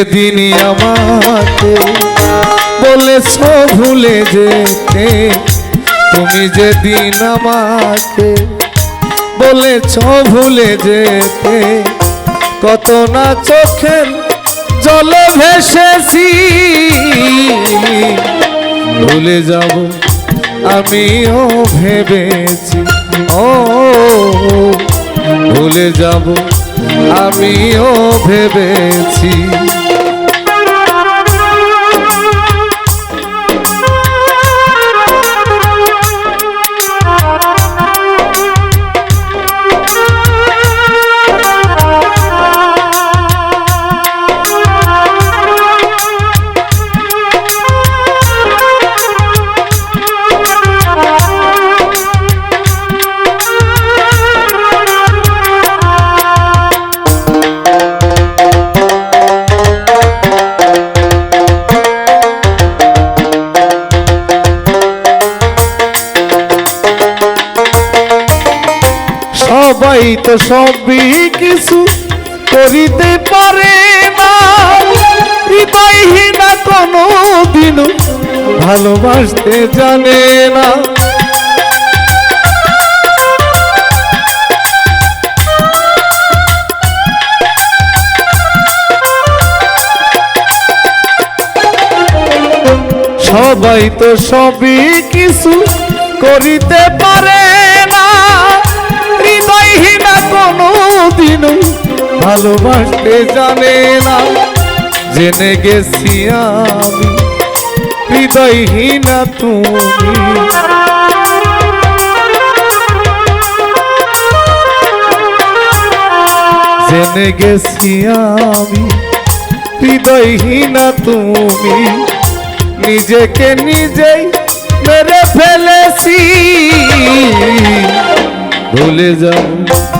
যেদিন আমাকে বলেছ ভুলে যেতে। তুমি যেদিন আমাকে বলেছ ভুলে যেতে, কত না চোখের জলে ভেসেছি। ভুলে যাব আমিও ভেবেছি, ও, ভুলে যাব আমিও ভেবেছি। তো সবই কিছু করিতে পারে না। হৃদয়হীনা কোনো দিনও ভালোবাসতে জানে না। সবাই তো সবই কিছু করিতে পারে কোনো দিন ভালোবাসতে জানে না। জেনে গেছি আমি, হৃদয়হীনা তুমি। জেনে গেছি আমি, হৃদয়হীনা তুমি। নিজেকে নিজেই মেরে ফেলেছি। ভুলে যাব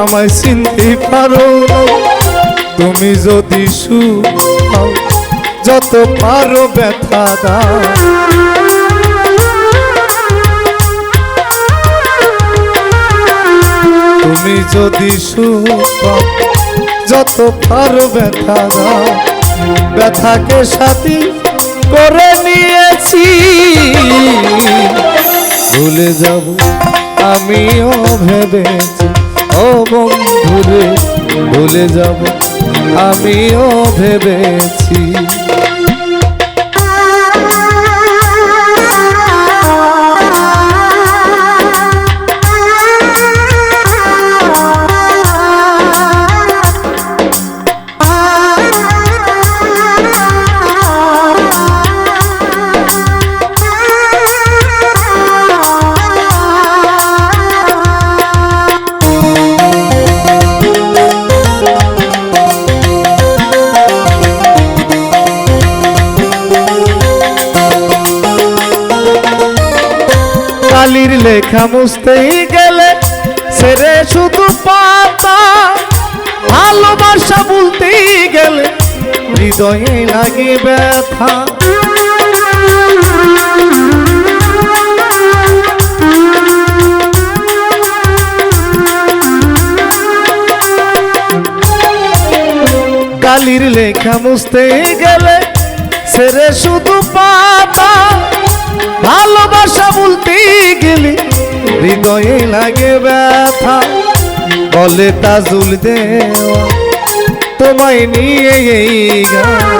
আমায় চিনতে পারো তুমি যদি সুখ যত পারো ব্যথা দাও। তুমি যদি সুখ যত পারো ব্যথা দাও। ব্যথাকে সাথী করে নিয়েছি। ভুলে যাব আমিও ভেবেছি ও বন্ধুরে ভুলে যাব। আমিও ভেবেছি লেখা মুছতেই গেলে সেরে শুধু পাতা ভালোবাসা বলতেই গেলে হৃদয়ে লাগে ব্যথা। কালির লেখা মুছতে গেলে সেরে শুধু পাতা হৃদয়ে লাগে ব্যথা। বলে তাজুল দেওয়া, তোমায় নিয়ে এই গান।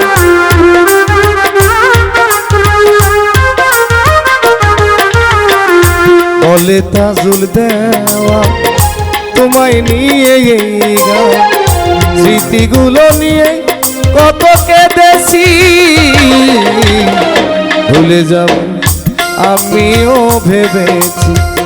বলে তাজুল দেওয়া, তোমায় নিয়ে এই গান। স্মৃতিগুলো নিয়ে কত কেঁদেছি। ভুলে যাব, আমিও ভেবেছি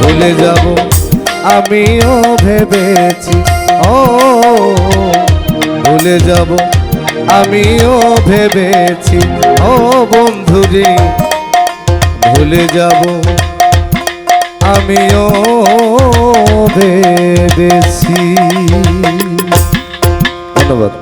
ভুলে যাব, আমিও ভেবেছি, ও, ভুলে যাব, আমিও ভেবেছি, ও বন্ধুরে, ভুলে যাব, আমিও ভেবেছি। ধন্যবাদ।